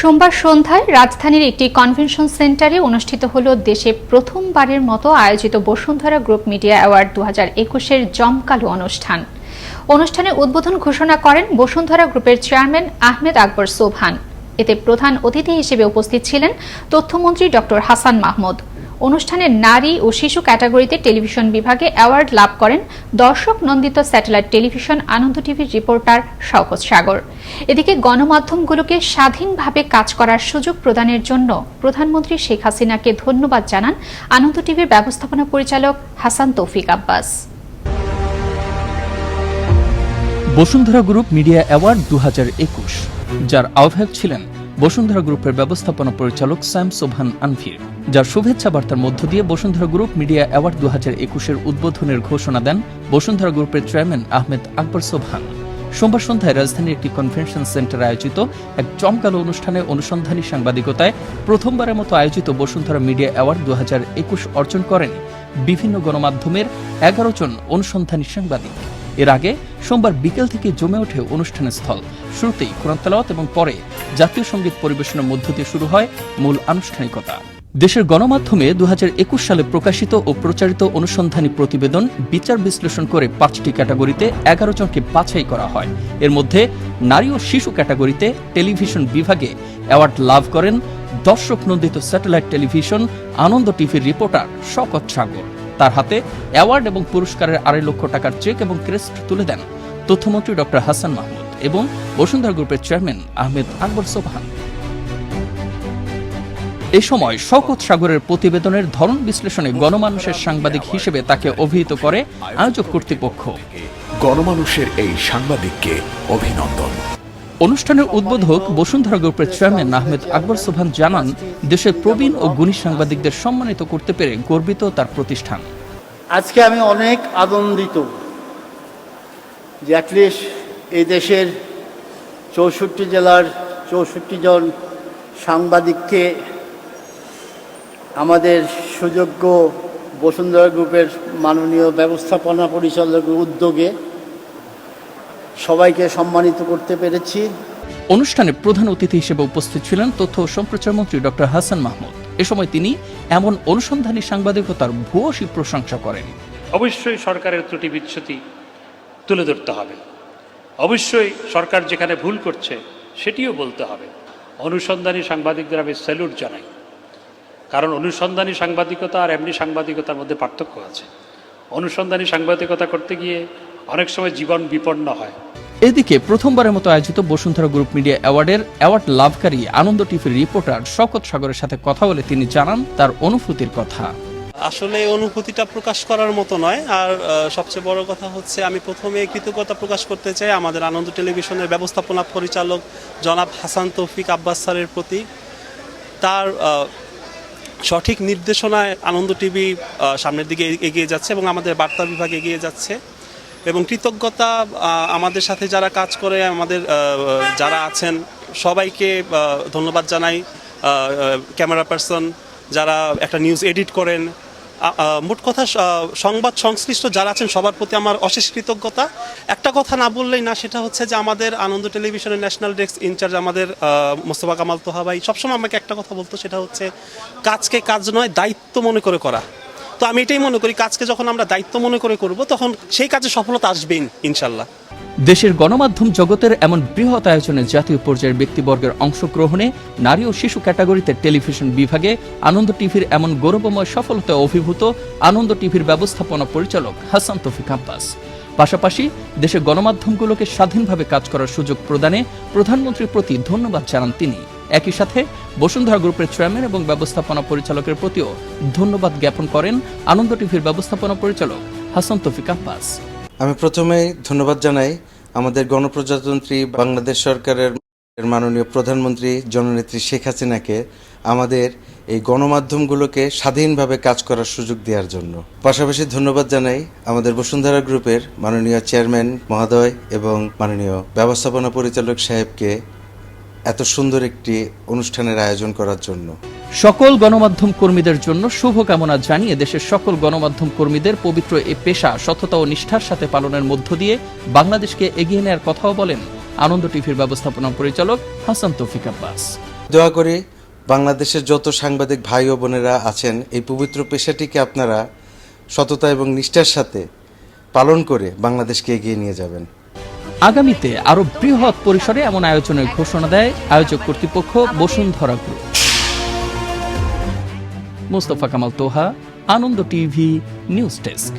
সোমবার সন্ধ্যায় রাজধানীর একটি কনভেনশন সেন্টারে অনুষ্ঠিত হল দেশে প্রথমবারের মতো আয়োজিত বসুন্ধরা গ্রুপ মিডিয়া অ্যাওয়ার্ড দু হাজার একুশের জমকালো অনুষ্ঠান। অনুষ্ঠানে উদ্বোধন ঘোষণা করেন বসুন্ধরা গ্রুপের চেয়ারম্যান আহমেদ আকবর সোবহান। এতে প্রধান অতিথি হিসেবে উপস্থিত ছিলেন তথ্যমন্ত্রী ডক্টর হাসান মাহমুদ। অনুষ্ঠানে নারী ও শিশু ক্যাটাগরিতে টেলিভিশন বিভাগে অ্যাওয়ার্ড লাভ করেন দর্শক নন্দিত স্যাটেলাইট টেলিভিশন, আনন্দ টিভির রিপোর্টার শওকত সাগর। এদিকে গণমাধ্যমগুলোকে স্বাধীনভাবে কাজ করার সুযোগ প্রদানের জন্য প্রধানমন্ত্রী শেখ হাসিনাকে ধন্যবাদ জানান আনন্দ টিভির ব্যবস্থাপনা পরিচালক Hasan Toufiq Abbas. Bashundhara group media award দুহাজার একুশ, যার আহ্বায়ক ছিলেন বসুন্ধরা গ্রুপের ব্যবস্থাপনা পরিচালক স্যাম সোভান আনফির যার শুভেচ্ছা বার্তার মধ্য দিয়ে বসুন্ধরা গ্রুপ মিডিয়া অ্যাওয়ার্ড দু হাজার একুশের উদ্বোধনের ঘোষণা দেন বসুন্ধরা গ্রুপের চেয়ারম্যান আহমেদ আকবর সোভান। সোমবার সন্ধ্যায় রাজধানীর একটি কনভেনশন সেন্টারে আয়োজিত এক চমকালো অনুষ্ঠানে অনুসন্ধানী সাংবাদিকতায় প্রথমবারের মতো আয়োজিত বসুন্ধরা মিডিয়া অ্যাওয়ার্ড দু হাজার একুশ অর্জন করেন বিভিন্ন গণমাধ্যমের এগারো জন অনুসন্ধানী সাংবাদিক। এর আগে সোমবার বিকেল থেকে জমে ওঠে অনুষ্ঠানের স্থল। শুরুতেই কোরআন এবং পরে জাতীয় সংগীত পরিবেশনের মধ্য দিয়ে শুরু হয় মূল আনুষ্ঠানিকতা। দেশের গণমাধ্যমে দু হাজার একুশ সালে প্রকাশিত ও প্রচারিত অনুসন্ধানী প্রতিবেদন বিচার বিশ্লেষণ করে পাঁচটি ক্যাটাগরিতে এগারো জনকে বাছাই করা হয়। এর মধ্যে নারী ও শিশু ক্যাটাগরিতে টেলিভিশন বিভাগে অ্যাওয়ার্ড লাভ করেন দর্শক নন্দিত স্যাটেলাইট টেলিভিশন, আনন্দ টিভির রিপোর্টার শকত সাগর। তার হাতে অ্যাওয়ার্ড এবং পুরস্কারের আড়াই লক্ষ টাকার চেক এবং ক্রেস্ট তুলে দেন তথ্যমন্ত্রী ডক্টর হাসান মাহমুদ এবং বসুন্ধরা গ্রুপের চেয়ারম্যান আহমেদ আকবর সোবহান এ সময় শকত সাগরের প্রতিবেদনের ধরন বিশ্লেষণে গণমানুষের সাংবাদিক হিসেবে তাকে অভিহিত করে আয়োজক কর্তৃপক্ষ। গণমানুষের এই সাংবাদিককে অভিনন্দন। অনুষ্ঠানের উদ্বোধক বসুন্ধরা গ্রুপের চেয়ারম্যান আহমেদ আকবর সোবহান জানান, দেশের প্রবীণ ও গুণী সাংবাদিকদের সম্মানিত করতে পেরে গর্বিত তার প্রতিষ্ঠান। আজকে আমি অনেক আনন্দিত যে অ্যাটলিস্ট এই দেশের চৌষট্টি জেলার চৌষট্টি জন সাংবাদিককে আমাদের সুযোগ্য বসুন্ধরা গ্রুপের মাননীয় ব্যবস্থাপনা পরিচালকের উদ্যোগে সবাইকে সম্মানিত করতে পেরেছি। অনুষ্ঠানে প্রধান অতিথি হিসেবে উপস্থিত ছিলেন তথ্য ও সম্প্রচার মন্ত্রী ডক্টর হাসান মাহমুদ। এ সময় তিনি এমন অনুসন্ধানী সাংবাদিকতার ভূয়সী প্রশংসা করেন। অবশ্যই সরকারের ত্রুটি বিচ্ছুতি তুলে ধরতে হবে। অবশ্যই সরকার যেখানে ভুল করছে সেটিও বলতে হবে। অনুসন্ধানী সাংবাদিকদের আমি স্যালুট জানাই। কারণ অনুসন্ধানী সাংবাদিকতা আর এমনি সাংবাদিকতার মধ্যে পার্থক্য আছে। অনুসন্ধানী সাংবাদিকতা করতে গিয়ে অনেক সময় জীবন বিপন্ন হয়। এদিকে প্রথমবারের মতো আয়োজিত বসুন্ধরা গ্রুপ মিডিয়া অ্যাওয়ার্ডের অ্যাওয়ার্ড লাভকারী আনন্দ টিভির রিপোর্টার শকত সাগরের সাথে কথা বলে তিনি জানান তার অনুভূতির কথা। আসলে অনুভূতিটা প্রকাশ করার মতো নয় আর সবচেয়ে বড় কথা হচ্ছে আমি প্রথমে কৃতজ্ঞতা প্রকাশ করতে চাই আমাদের আনন্দ টেলিভিশনের ব্যবস্থাপনা পরিচালক জনাব হাসান তৌফিক আব্বাস স্যারের প্রতি। তার সঠিক নির্দেশনায় আনন্দ টিভি সামনের দিকে এগিয়ে যাচ্ছে এবং আমাদের বার্তা বিভাগ এগিয়ে যাচ্ছে। এবং কৃতজ্ঞতা আমাদের সাথে যারা কাজ করে, আমাদের যারা আছেন, সবাইকে ধন্যবাদ জানাই। ক্যামেরা পার্সন যারা একটা নিউজ এডিট করেন মোট কথা সংবাদ সংশ্লিষ্ট যারা আছেন, সবার প্রতি আমার অশেষ কৃতজ্ঞতা। একটা কথা না বললেই না, সেটা হচ্ছে যে আমাদের আনন্দ টেলিভিশনের ন্যাশনাল ডেস্ক ইনচার্জ আমাদের মোস্তফা কামাল তোহা ভাই সবসময় আমাকে একটা কথা বলতো, সেটা হচ্ছে, কাজকে কাজ নয়, দায়িত্ব মনে করে করা। তো আমি এটাই মনে করি, কাজকে যখন আমরা দায়িত্ব মনে করে করব, তখন সেই কাজে সফলতা আসবেই, ইনশাল্লাহ। দেশের গণমাধ্যম জগতের এমন বৃহৎ আয়োজনে জাতীয় পর্যায়ের ব্যক্তিবর্গের অংশগ্রহণে নারী ও শিশু ক্যাটাগরিতে টেলিভিশন বিভাগে আনন্দ টিভির এমন গৌরবময় সফলতায় অভিভূত আনন্দ টিভির ব্যবস্থাপনা পরিচালক হাসান তফিক আব্বাস। পাশাপাশি দেশের গণমাধ্যমগুলোকে স্বাধীনভাবে কাজ করার সুযোগ প্রদানে প্রধানমন্ত্রীর প্রতি ধন্যবাদ জানান তিনি। একই সাথে বসুন্ধরা গ্রুপের চেয়ারম্যান এবং ব্যবস্থাপনা পরিচালকের প্রতিও ধন্যবাদ জ্ঞাপন করেন আনন্দ টিভির ব্যবস্থাপনা পরিচালক হাসান তফিক আব্বাস। আমি প্রথমেই ধন্যবাদ জানাই আমাদের গণপ্রজাতন্ত্রী বাংলাদেশ সরকারের মাননীয় প্রধানমন্ত্রী জননেত্রী শেখ হাসিনাকে আমাদের এই গণমাধ্যমগুলোকে স্বাধীনভাবে কাজ করার সুযোগ দেওয়ার জন্য। পাশাপাশি ধন্যবাদ জানাই আমাদের বসুন্ধরা গ্রুপের মাননীয় চেয়ারম্যান মহোদয় এবং মাননীয় ব্যবস্থাপনা পরিচালক সাহেবকে এত সুন্দর একটি অনুষ্ঠানের আয়োজন করার জন্য। সকল গণমাধ্যম কর্মীদের জন্য শুভকামনা জানিয়ে দেশের সকল গণমাধ্যম কর্মীদের পবিত্র এ পেশা সততা ও নিষ্ঠার সাথে পালনের মধ্য দিয়ে বাংলাদেশকে এগিয়ে নেওয়ার কথাও বলেন আনন্দ টিভির ব্যবস্থাপনা পরিচালক হাসান তৌফিক আব্বাস। দোয়া করি বাংলাদেশের যত সাংবাদিক ভাই ও বোনেরা আছেন এই পবিত্র পেশাটিকে আপনারা সততা এবং নিষ্ঠার সাথে পালন করে বাংলাদেশকে এগিয়ে নিয়ে যাবেন। আগামীতে আরও বৃহৎ পরিসরে এমন আয়োজনের ঘোষণা দেয় আয়োজক কর্তৃপক্ষ Bashundhara group Mostafa Kamal Toha, Ananda TV, news desk.